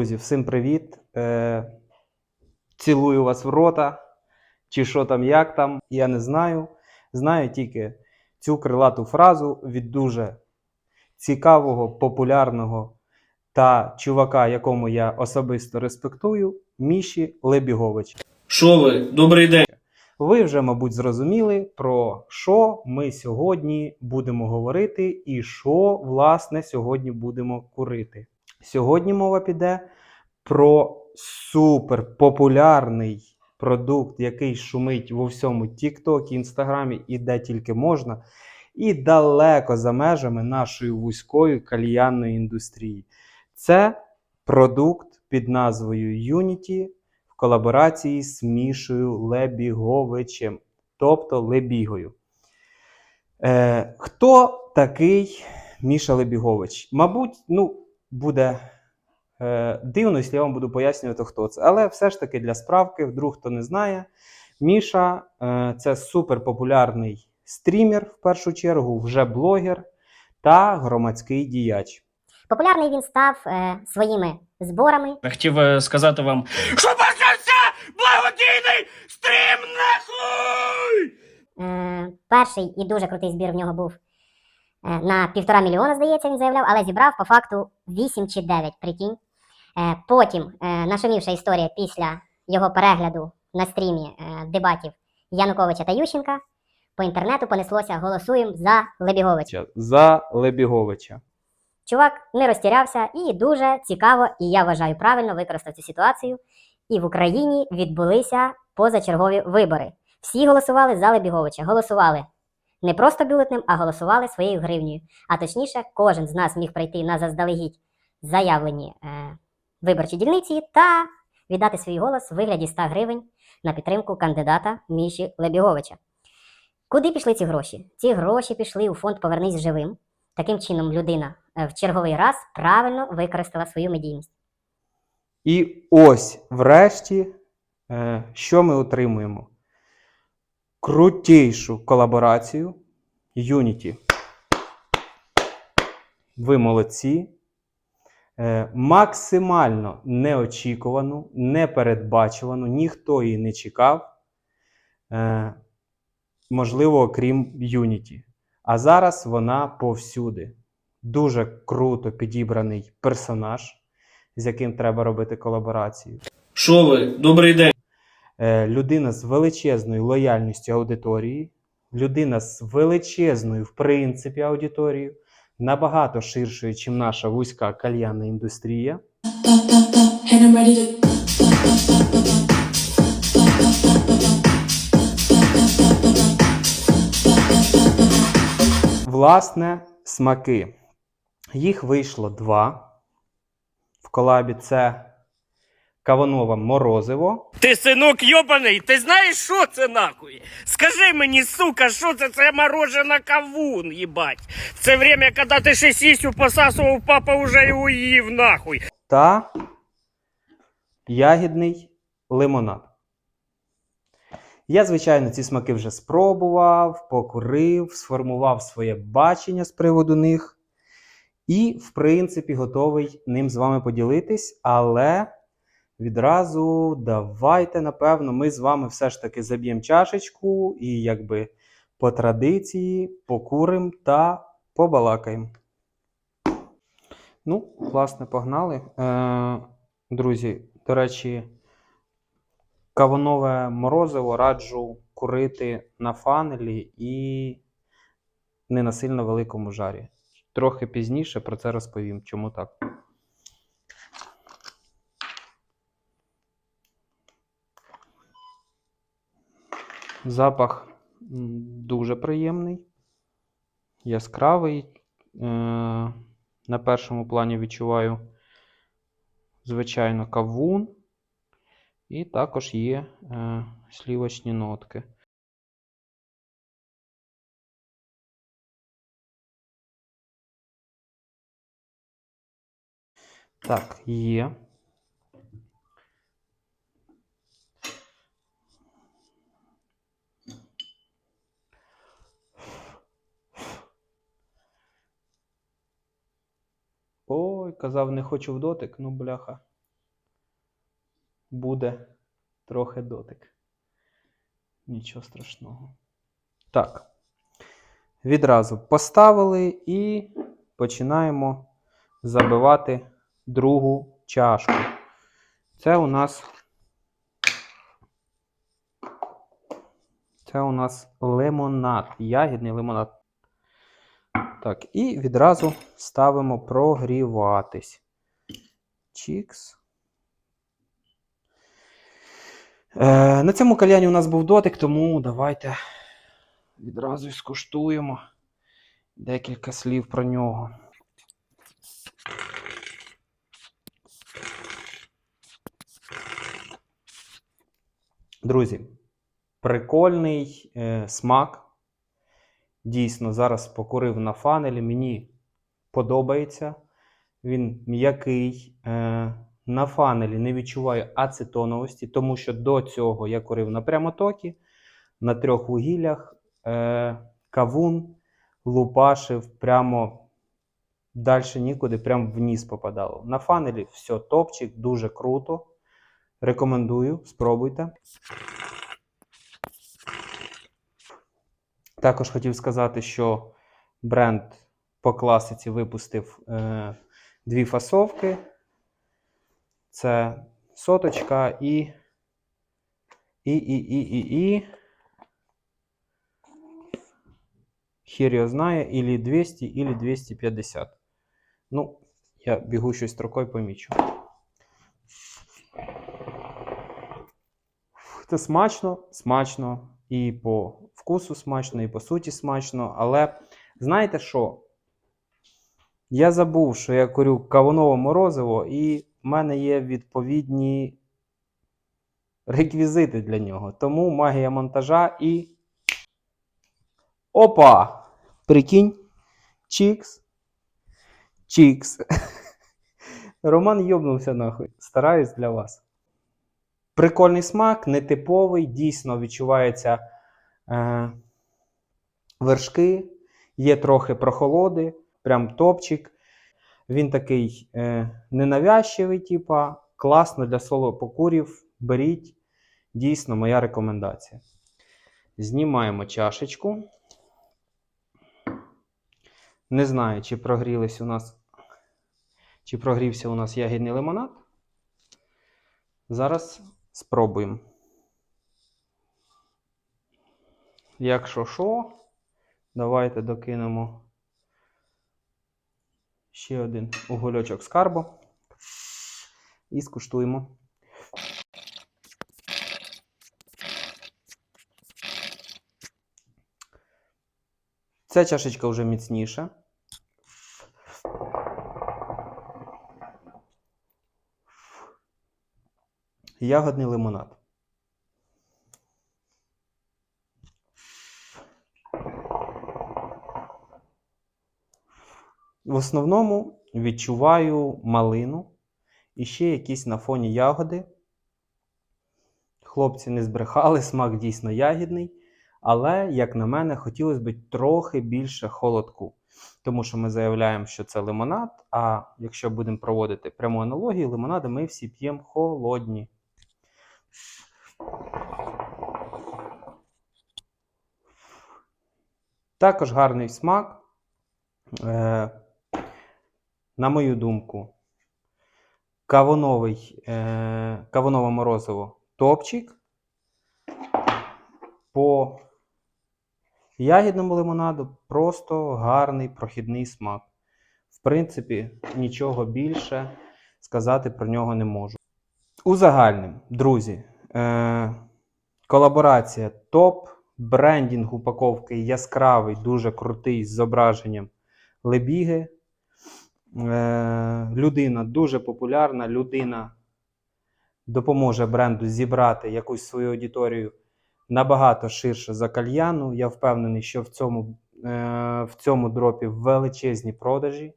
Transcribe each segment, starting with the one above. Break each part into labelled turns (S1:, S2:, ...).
S1: Друзі, всім привіт. Е, цілую вас в рота. Чи що там, як там, я не знаю. Знаю тільки цю крилату фразу від дуже цікавого, популярного та чувака, якому я особисто респектую, Міші Лебіговича.
S2: Що ви? Добрий день.
S1: Ви вже, мабуть, зрозуміли, про що ми сьогодні будемо говорити і що, власне, сьогодні будемо курити. Сьогодні мова піде про суперпопулярний продукт, який шумить во всьому TikTok, Інстаграмі і де тільки можна, і далеко за межами нашої вузької кальянної індустрії. Це продукт під назвою Unity в колаборації з Мішою Лебіговичем, тобто Лебігою. Е, хто такий Міша Лебігович? Мабуть, ну, буде е, дивно, якщо я вам буду пояснювати, хто це. Але все ж таки для справки, вдруг хто не знає, Міша е, це суперпопулярний стрімер, в першу чергу, вже блогер та громадський діяч.
S3: Популярний він став е, своїми зборами, Я
S2: Хотів е, сказати вам, що почався благодійний стрім нахуй!
S3: Е, перший і дуже крутий збір в нього був на півтора мільйона, здається, він заявляв, але зібрав по факту 8 чи 9, прикинь. Е, потім е, нашумівша історія після його перегляду на стрімі е, дебатів Януковича та Ющенка. По інтернету понеслося голосуємо за Лебіговича.
S1: За Лебіговича.
S3: Чувак не розтірявся і дуже цікаво, і я вважаю правильно використав цю ситуацію. І в Україні відбулися позачергові вибори. Всі голосували за Лебіговича. Голосували не просто бюлетнем, а голосували своєю гривнею. А точніше, кожен з нас міг прийти на заздалегідь заявлені е, виборчі дільниці та віддати свій голос в вигляді 100 гривень на підтримку кандидата Міші Лебіговича. Куди пішли ці гроші? Ці гроші пішли у фонд Повернись живим. Таким чином, людина е, в черговий раз правильно використала свою медійність.
S1: І ось, врешті, е, що ми отримуємо? Крутейшу колаборацію Unity. Ви молодці. Е, максимально неочікувану, непередбачувану, ніхто її не чекав. Е, можливо, окрім Unity. А зараз вона повсюди. Дуже круто підібраний персонаж з яким треба робити колаборацію.
S2: Що ви? Добрий день.
S1: Е, людина з величезною лояльністю аудиторії, людина з величезною, в принципі, аудиторією, набагато ширшою, ніж наша вузька кальянна індустрія. Власне, смаки. Їх вийшло два в колабі. Це каванове морозиво.
S4: Ти синок йобаний, ти знаєш, що це нахуй? Скажи мені, сука, що це? Це морожена кавун, їбать. Це время, коли ти ще сісю посасував, папа вже і уїв нахуй.
S1: та ягідний лимонад. Я, звичайно, ці смаки вже спробував, покурив, сформував своє бачення з приводу них. І, в принципі, готовий ним з вами поділитись. Але відразу давайте, напевно, ми з вами все ж таки заб'ємо чашечку і, якби по традиції, покурим та побалакаємо. Ну, власне, погнали. Е, друзі, до речі, кавунове морозиво раджу курити на фанелі і не на сильно великому жарі. Трохи пізніше про це розповім, чому так. Запах дуже приємний, яскравий. Е, на першому плані відчуваю, звичайно, кавун. І також є е, слівочні нотки. Так, є. Казав, не хочу в дотик, ну бляха. буде трохи дотик. Нічого страшного. Так. Відразу поставили і починаємо забивати другу чашку. Це у нас. Це у нас лимонад, ягідний лимонад. Так, і відразу ставимо прогріватись. Чікс. Е, на цьому кальяні у нас був дотик, тому давайте відразу скуштуємо декілька слів про нього. Друзі, прикольний е, смак. Дійсно, зараз покурив на фанелі. Мені подобається. Він м'який. Е, на фанелі не відчуваю ацетоновості, тому що до цього я курив на прямотокі, на трьох вугіллях. Е, кавун лупашив прямо далі нікуди, прямо вниз попадало. На фанелі все топчик, дуже круто. Рекомендую, спробуйте. Також хотів сказати, що бренд по класиці випустив е, дві фасовки. Це соточка і. І, і, і, і, і. Хер його знає, ілі 200, ілі 250. Ну, я бігущою строкою помічу. Це смачно, смачно, і по вкусу смачно, і по суті смачно. Але знаєте що? Я забув, що я курю кавунове морозиво, і в мене є відповідні реквізити для нього. Тому магія монтажа і. Опа! Прикинь. Чікс. Чікс. Роман йобнувся нахуй. Стараюсь для вас. Прикольний смак, нетиповий, дійсно відчувається е, вершки, є трохи прохолоди, прям топчик. Він такий е, ненавязчивий, типа, класно для соло покурів. Беріть. Дійсно, моя рекомендація. Знімаємо чашечку. Не знаю, чи прогрілись у нас, чи прогрівся у нас ягідний лимонад. Зараз спробуємо. Якщо що, давайте докинемо ще один угольочок скарбу і скуштуємо. Ця чашечка вже міцніша. Ягодний лимонад. В основному відчуваю малину і ще якісь на фоні ягоди. Хлопці не збрехали, смак дійсно ягідний. Але, як на мене, хотілося б трохи більше холодку. Тому що ми заявляємо, що це лимонад. А якщо будемо проводити пряму аналогію, лимонади ми всі п'ємо холодні. Також гарний смак. Е, на мою думку, кавуновий, е, кавунове морозиво топчик. По ягідному лимонаду просто гарний прохідний смак. В принципі, нічого більше сказати про нього не можу. Узагальним, друзі, е- колаборація топ, брендінг упаковки яскравий, дуже крутий з зображенням лебіги. Е- людина дуже популярна, людина допоможе бренду зібрати якусь свою аудиторію набагато ширше за кальяну. Я впевнений, що в цьому, е, в цьому дропі величезні продажі.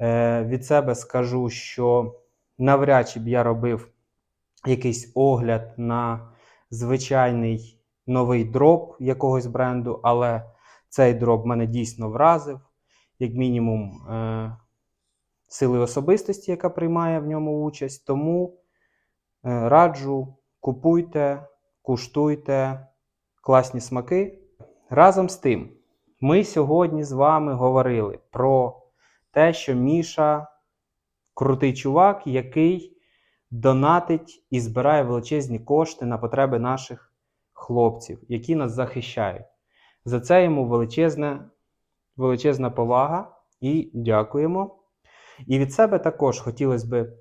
S1: Е, від себе скажу, що навряд чи б я робив якийсь огляд на звичайний новий дроп якогось бренду, але цей дроп мене дійсно вразив, як мінімум, е, сили особистості, яка приймає в ньому участь. Тому Е, Раджу, купуйте, куштуйте класні смаки. Разом з тим, ми сьогодні з вами говорили про те, що Міша крутий чувак, який донатить і збирає величезні кошти на потреби наших хлопців, які нас захищають. За це йому величезна, величезна повага і дякуємо. І від себе також хотілося б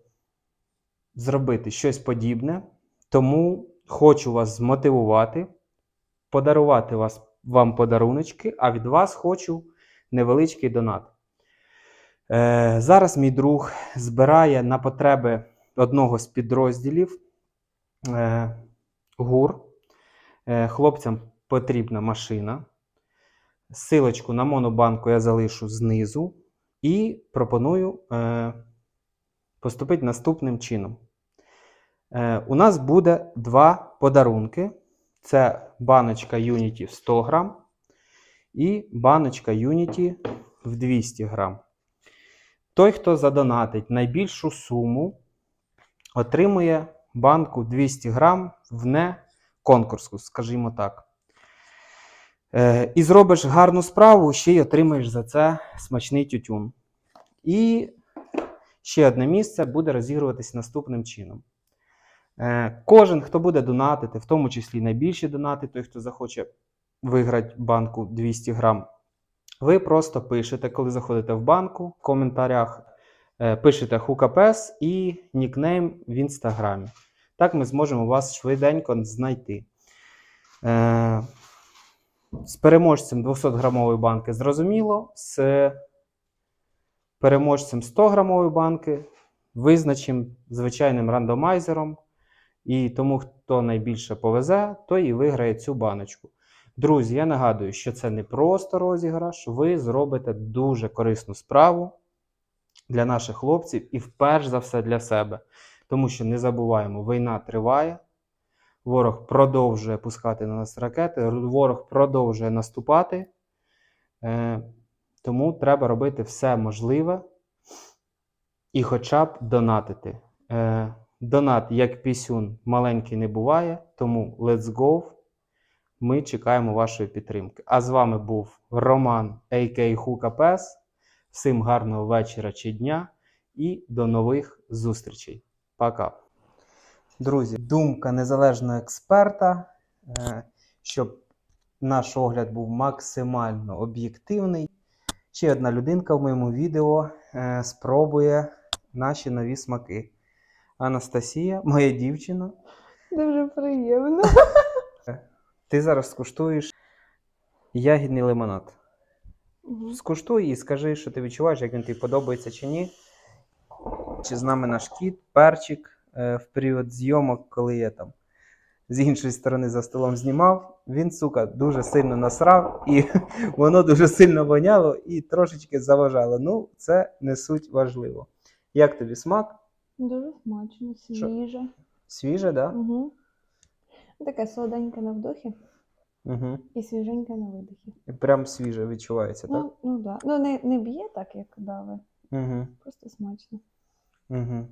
S1: зробити щось подібне, тому хочу вас змотивувати, подарувати вас, вам подаруночки, а від вас хочу невеличкий донат. Е, зараз мій друг збирає на потреби одного з підрозділів е, ГУР. Е, хлопцям потрібна машина. Силочку на монобанку я залишу знизу і пропоную поступити наступним чином. У нас буде два подарунки: це баночка Unity в 100 грам і баночка Unity в 200 грам. Той, хто задонатить найбільшу суму, отримує банку 200 грам в не конкурсу, скажімо так. Е, і зробиш гарну справу, ще й отримаєш за це смачний тютюн. І ще одне місце буде розігруватись наступним чином. Е, кожен, хто буде донатити, в тому числі найбільші донати, той, хто захоче виграти банку 200 грам, ви просто пишете, коли заходите в банку, в коментарях е, пишете хукапес і нікнейм в інстаграмі. Так ми зможемо вас швиденько знайти. Е, з переможцем 200-грамової банки зрозуміло, з переможцем 100-грамової банки визначимо звичайним рандомайзером. І тому, хто найбільше повезе, той і виграє цю баночку. Друзі, я нагадую, що це не просто розіграш, ви зробите дуже корисну справу для наших хлопців і вперше за все для себе. Тому що не забуваємо, війна триває, ворог продовжує пускати на нас ракети, ворог продовжує наступати. Е, тому треба робити все можливе і хоча б донатити. Е, донат, як пісюн, маленький не буває, тому let's go. Ми чекаємо вашої підтримки. А з вами був Роман А.К. Хукапес. Всім гарного вечора чи дня і до нових зустрічей. Пока. Друзі, думка незалежного експерта, е, щоб наш огляд був максимально об'єктивний. Ще одна людинка в моєму відео е, спробує наші нові смаки. Анастасія, моя дівчина,
S5: Дуже приємно.
S1: Ти зараз скуштуєш ягідний лимонад.
S5: Мгм.
S1: Скуштуй і скажи, що ти відчуваєш, як він тобі подобається чи ні. Чи з нами наш кіт, перчик е, в період зйомок, коли я там з іншої сторони за столом знімав, він, сука, дуже сильно насрав, і воно дуже сильно воняло і трошечки заважало. Ну, це не суть важливо. Як тобі смак?
S5: Дуже смачно, свіже.
S1: Свіже, так? Да?
S5: Угу. Таке солоденьке на вдохі
S1: Угу.
S5: і свіженьке на видохі.
S1: Прям свіже відчувається, так?
S5: Ну, ну да. Ну не, не б'є так, як дави.
S1: Угу.
S5: Просто смачно.
S1: Угу.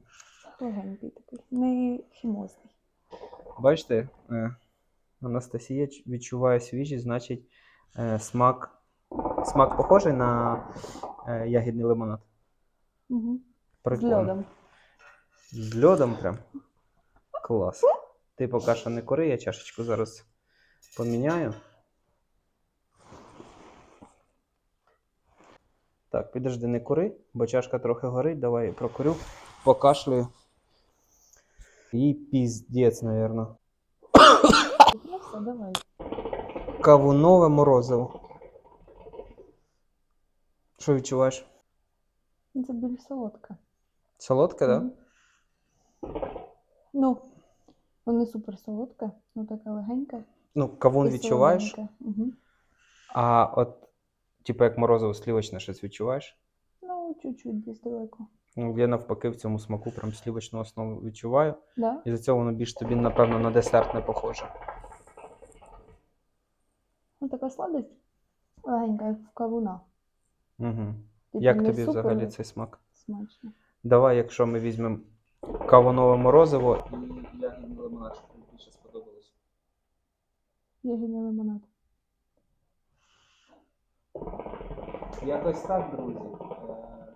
S5: Легенький такий. Не хімозний.
S1: Бачите, е, Анастасія відчуває свіжість, значить е, смак, смак похожий на е, ягідний лимонад.
S5: Угу. З льодом.
S1: З льодом прям. Клас. Ти поки що не кури, я чашечку зараз поміняю. Так, підожди, не кури, бо чашка трохи горить. Давай я прокурю, покашлюю. І піздець, напевно. Кавунове морозиво. Що відчуваєш?
S5: Це більш солодке.
S1: Солодке, так? Да?
S5: Ну, воно не супер солодке, ну таке легеньке.
S1: Ну, кавун відчуваєш,
S5: Угу.
S1: а от, типу, як морозиво слівочне щось відчуваєш?
S5: Ну, чуть-чуть десь далеко.
S1: Ну, я навпаки в цьому смаку прям слівочну основу відчуваю.
S5: Да?
S1: І за цього воно більш тобі, напевно, на десерт не похоже.
S5: Ну, така сладость легенька, як в кавуна.
S1: Угу.
S5: Типу,
S1: Як тобі
S5: супер
S1: взагалі цей смак?
S5: Смачно.
S1: Давай, якщо ми візьмемо кавунове морозиво і ягідний лимонад, що тобі більше сподобалось.
S5: Ягідний лимонад.
S1: Якось так, друзі. Е,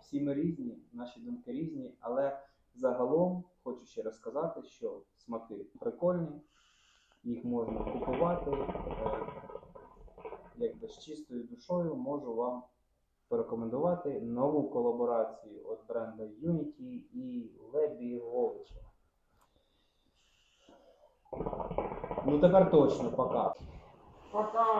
S1: Всі ми різні, наші думки різні, але загалом хочу ще раз сказати, що смаки прикольні, їх можна купувати. Е, Якби з чистою душою можу вам порекомендувати нову колаборацію від бренда Unity і Лебі Говича. Ну тепер точно, пока. пока.